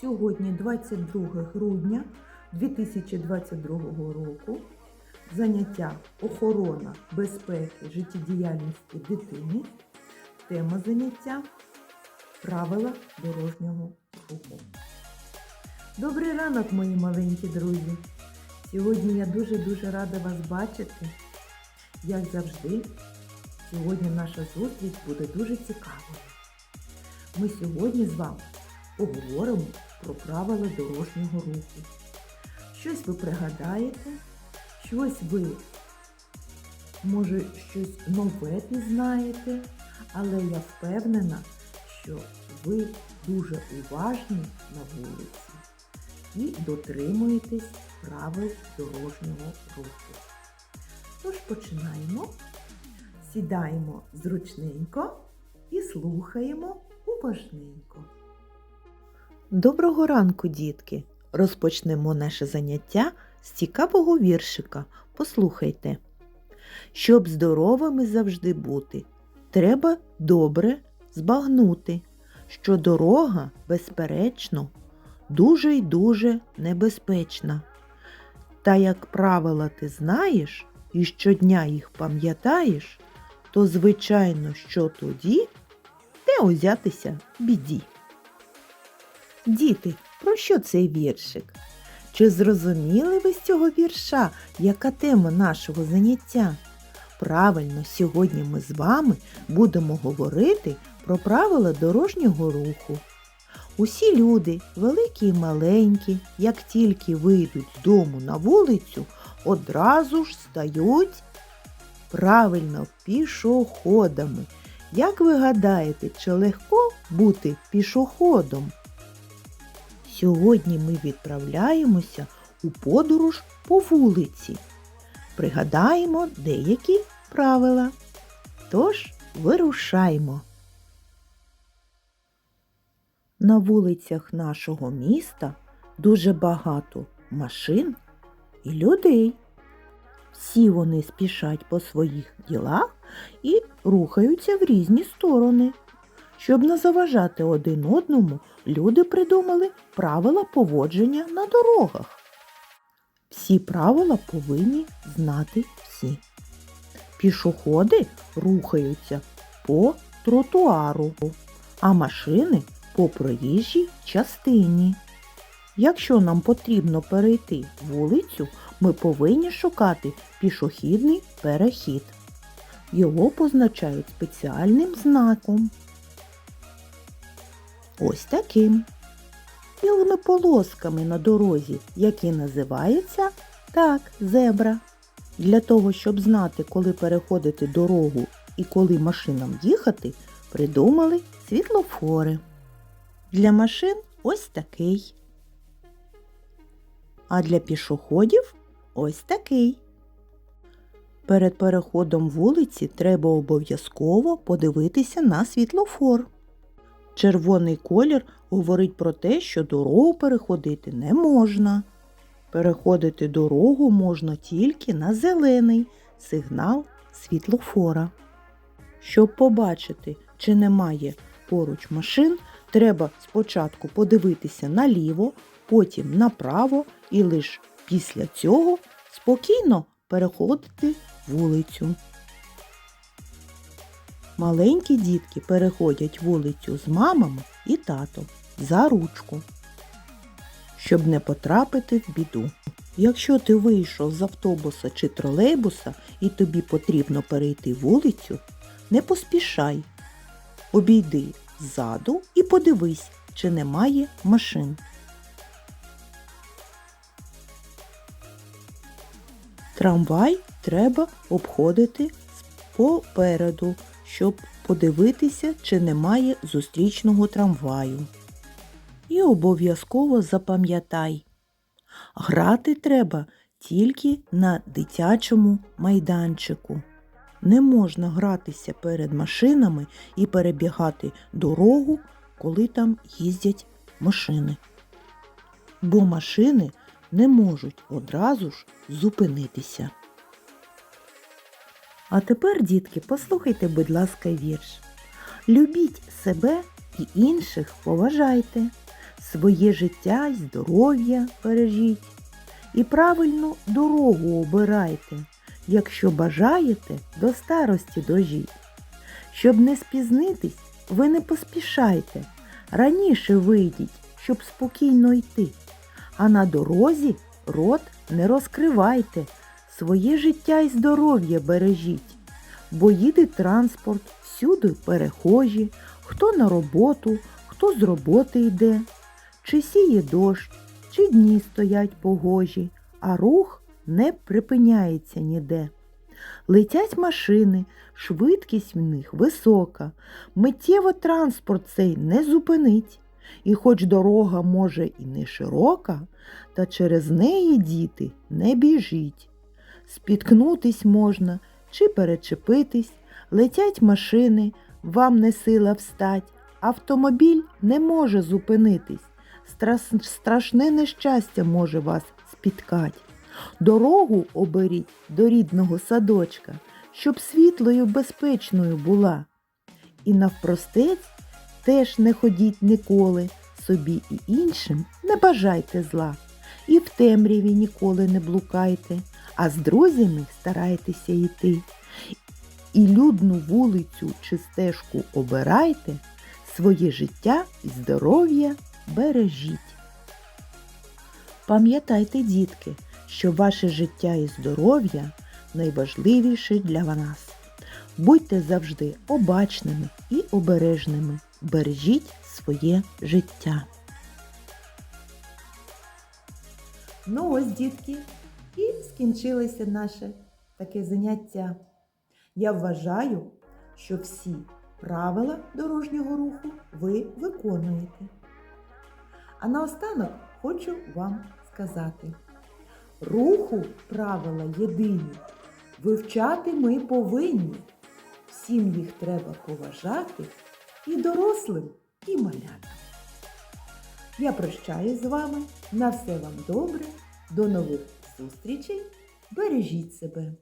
Сьогодні 22 грудня 2022 року. Заняття охорона безпеки життєдіяльності дитини. Тема заняття правила дорожнього руху. Добрий ранок, мої маленькі друзі! Сьогодні я дуже-дуже рада вас бачити. Як завжди, сьогодні наша зустріч буде дуже цікавою. Ми сьогодні з вами поговоримо про правила дорожнього руху. Щось ви пригадаєте, щось ви, може, щось нове пізнаєте, але я впевнена, що ви дуже уважні на вулиці і дотримуєтесь правил дорожнього руху. Тож починаємо, сідаємо зручненько і слухаємо уважненько. Доброго ранку, дітки! Розпочнемо наше заняття з цікавого віршика. Послухайте. Щоб здоровими завжди бути, треба добре збагнути, що дорога, безперечно, дуже й дуже небезпечна. Та як правила ти знаєш і щодня їх пам'ятаєш, то звичайно, що тоді де узятися біді. Діти, про що цей віршик? Чи зрозуміли ви з цього вірша, яка тема нашого заняття? Правильно, сьогодні ми з вами будемо говорити про правила дорожнього руху. Усі люди, великі і маленькі, як тільки вийдуть з дому на вулицю, одразу ж стають правильно пішоходами. Як ви гадаєте, чи легко бути пішоходом? Сьогодні ми відправляємося у подорож по вулиці. Пригадаємо деякі правила. Тож вирушаймо. На вулицях нашого міста дуже багато машин і людей. Всі вони спішать по своїх ділах і рухаються в різні сторони. Щоб не заважати один одному, люди придумали правила поводження на дорогах. Всі правила повинні знати всі. Пішоходи рухаються по тротуару, а машини по проїжджій частині. Якщо нам потрібно перейти вулицю, ми повинні шукати пішохідний перехід. Його позначають спеціальним знаком. Ось таким. Білими полосками на дорозі, які називаються так, зебра. Для того, щоб знати, коли переходити дорогу і коли машинам їхати, придумали світлофори. Для машин ось такий. А для пішоходів ось такий. Перед переходом вулиці треба обов'язково подивитися на світлофор. Червоний колір говорить про те, що дорогу переходити не можна. Переходити дорогу можна тільки на зелений сигнал світлофора. Щоб побачити, чи немає поруч машин, треба спочатку подивитися наліво, потім направо і лише після цього спокійно переходити вулицю. Маленькі дітки переходять вулицю з мамами і татом за ручку, щоб не потрапити в біду. Якщо ти вийшов з автобуса чи тролейбуса і тобі потрібно перейти вулицю, не поспішай. Обійди ззаду і подивись, чи немає машин. Трамвай треба обходити попереду, щоб подивитися, чи немає зустрічного трамваю. І обов'язково запам'ятай, грати треба тільки на дитячому майданчику. Не можна гратися перед машинами і перебігати дорогу, коли там їздять машини. Бо машини не можуть одразу ж зупинитися. А тепер, дітки, послухайте, будь ласка, вірш. Любіть себе і інших поважайте. своє життя й здоров'я бережіть. І правильну дорогу обирайте, якщо бажаєте до старості дожіть. Щоб не спізнитись, ви не поспішайте, раніше вийдіть, щоб спокійно йти. А на дорозі рот не розкривайте, своє життя й здоров'я бережіть, бо їде транспорт, всюди перехожі, хто на роботу, хто з роботи йде, чи сіє дощ, чи дні стоять погожі, а рух не припиняється ніде. Летять машини, швидкість в них висока, миттєво транспорт цей не зупинить. І хоч дорога може і не широка, та через неї діти не біжіть. Спіткнутись можна чи перечепитись, летять машини, вам не сила встать, автомобіль не може зупинитись, страшне нещастя може вас спіткать. Дорогу оберіть до рідного садочка, щоб світлою безпечною була. І навпростець теж не ходіть ніколи, собі і іншим не бажайте зла. І в темряві ніколи не блукайте, а з друзями старайтеся йти. І людну вулицю чи стежку обирайте, своє життя і здоров'я бережіть. Пам'ятайте, дітки, що ваше життя і здоров'я найважливіше для нас. Будьте завжди обачними і обережними. Бережіть своє життя. Ну ось, дітки, скінчилося наше таке заняття. Я вважаю, що всі правила дорожнього руху ви виконуєте. А наостанок хочу вам сказати: руху правила єдині, вивчати ми повинні. Всім їх треба поважати і дорослим, і малятам. Я прощаюсь з вами. На все вам добре. До нових зустрічей. Бережіть себе.